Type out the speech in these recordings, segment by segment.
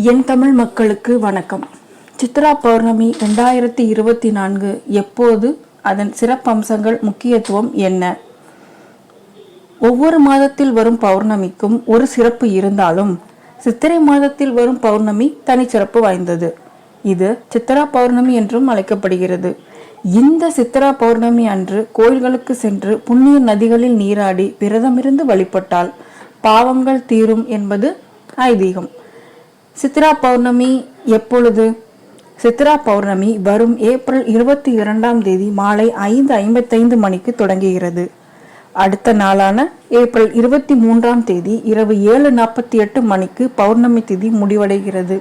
என் தமிழ் மக்களுக்கு வணக்கம். சித்ரா பௌர்ணமி ரெண்டாயிரத்தி இருபத்தி நான்கு எப்போது அதன் சிறப்பம்சங்கள் முக்கியத்துவம் என்ன? ஒவ்வொரு மாதத்தில் வரும் பௌர்ணமிக்கும் ஒரு சிறப்பு இருந்தாலும் சித்திரை மாதத்தில் வரும் பௌர்ணமி தனிச்சிறப்பு வாய்ந்தது. இது சித்ரா பௌர்ணமி என்றும் அழைக்கப்படுகிறது. இந்த சித்ரா பௌர்ணமி அன்று கோயில்களுக்கு சென்று புண்ணிய நதிகளில் நீராடி விரதமிருந்து வழிபட்டால் பாவங்கள் தீரும் என்பது ஐதீகம். சித்ரா பௌர்ணமி எப்பொழுது? சித்ரா பௌர்ணமி வரும் ஏப்ரல் இருபத்தி இரண்டாம் தேதி மாலை ஐந்து ஐம்பத்தைந்து மணிக்கு தொடங்குகிறது. அடுத்த நாளான ஏப்ரல் இருபத்தி மூன்றாம் தேதி இரவு ஏழு நாற்பத்தி எட்டு மணிக்கு பௌர்ணமி திதி முடிவடைகிறது.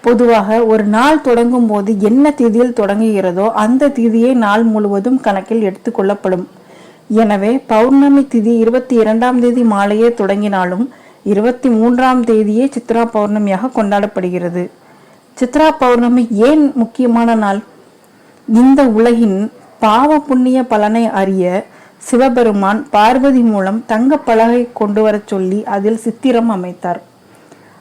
பொதுவாக ஒரு நாள் தொடங்கும் போது என்ன தேதியில் தொடங்குகிறதோ அந்த திதியை நாள் முழுவதும் கணக்கில் எடுத்துக்கொள்ளப்படும் எனவே பௌர்ணமி திதி இருபத்தி இரண்டாம் தேதி மாலையே தொடங்கினாலும் இருபத்தி மூன்றாம் தேதியே சித்ரா பௌர்ணமியாக கொண்டாடப்படுகிறது. சித்ரா பௌர்ணமி ஏன் முக்கியமான நாள்? இந்த உலகின் பாவ புண்ணிய பலனை அறிய சிவபெருமான் பார்வதி மூலம் தங்க பலகை கொண்டு வரச் சொல்லி அதில் சித்திரம் அமைத்தார்.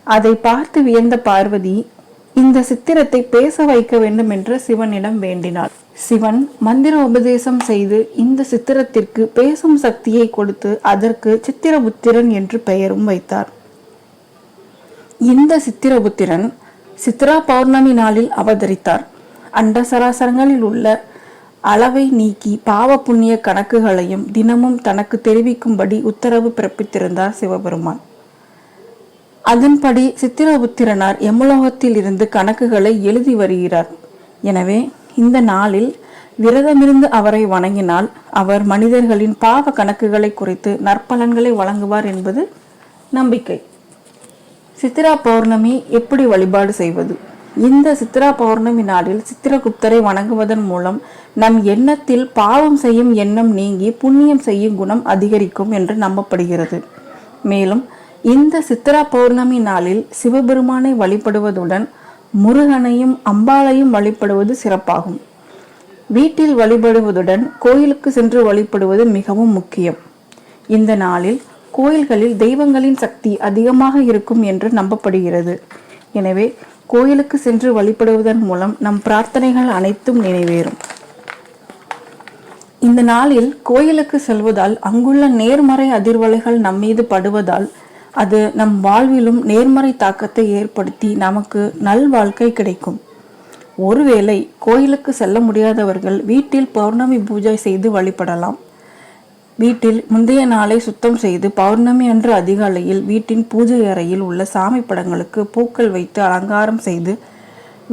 அதை பார்த்து வியந்த பார்வதி இந்த சித்திரத்தை பேச வைக்க வேண்டும் என்று சிவனிடம் வேண்டினாள். சிவன் மந்திர உபதேசம் செய்து இந்த சித்திரத்திற்கு பேசும் சக்தியை கொடுத்து அதற்கு சித்திரபுத்திரன் என்று பெயரும் வைத்தார். இந்த சித்திரபுத்திரன் சித்ரா பௌர்ணமி நாளில் அவதரித்தார். அண்ட சராசரங்களில் உள்ள அளவை நீக்கி பாவ புண்ணிய கணக்குகளையும் தினமும் தனக்கு தெரிவிக்கும்படி உத்தரவு பிறப்பித்திருந்தார் சிவபெருமான். அதன்படி சித்திரபுத்திரனார் எமலோகத்தில் இருந்து கணக்குகளை எழுதி வருகிறார். எனவே இந்த நாளில் விரதமிருந்து அவரை வணங்கினால் அவர் மனிதர்களின் பாவ கணக்குகளை குறைத்து நற்பலன்களை வழங்குவார் என்பது நம்பிக்கை. சித்திரா பௌர்ணமி எப்படி வழிபாடு செய்வது? இந்த சித்திரா பௌர்ணமி நாளில் சித்திரகுப்தரை வணங்குவதன் மூலம் நம் எண்ணத்தில் பாவம் செய்யும் எண்ணம் நீங்கி புண்ணியம் செய்யும் குணம் அதிகரிக்கும் என்று நம்பப்படுகிறது. மேலும் இந்த சித்திரா பௌர்ணமி நாளில் சிவபெருமானை வழிபடுவதுடன் முருகனையும் அம்பாளையும் வழிபடுவது சிறப்பாகும். வீட்டில் வழிபடுவதுடன் கோயிலுக்கு சென்று வழிபடுவது மிகவும் முக்கியம். இந்த நாளில் கோயில்களில் தெய்வங்களின் சக்தி அதிகமாக இருக்கும் என்று நம்பப்படுகிறது. எனவே கோயிலுக்கு சென்று வழிபடுவதன் மூலம் நம் பிரார்த்தனைகள் அனைத்தும் நிறைவேறும். இந்த நாளில் கோயிலுக்கு செல்வதால் அங்குள்ள நேர்மறை அதிர்வலைகள் நம்மீது படுவதால் அது நம் வாழ்விலும் நேர்மறை தாக்கத்தை ஏற்படுத்தி நமக்கு நல் வாழ்க்கை கிடைக்கும். ஒருவேளை கோயிலுக்கு செல்ல முடியாதவர்கள் வீட்டில் பௌர்ணமி பூஜை செய்து வழிபடலாம். வீட்டில் முந்தைய நாளை சுத்தம் செய்து பௌர்ணமி அன்று அதிகாலையில் வீட்டின் பூஜை அறையில் உள்ள சாமி படங்களுக்கு பூக்கள் வைத்து அலங்காரம் செய்து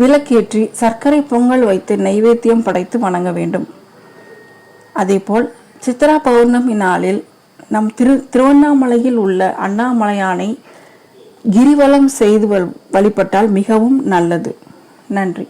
விளக்கேற்றி சர்க்கரை பொங்கல் வைத்து நைவேத்தியம் படைத்து வணங்க வேண்டும். அதேபோல் சித்ரா பௌர்ணமி நாளில் நம் திரு திருவண்ணாமலையில் உள்ள அண்ணாமலையானை கிரிவலம் செய்து வழிபட்டால் மிகவும் நல்லது. நன்றி.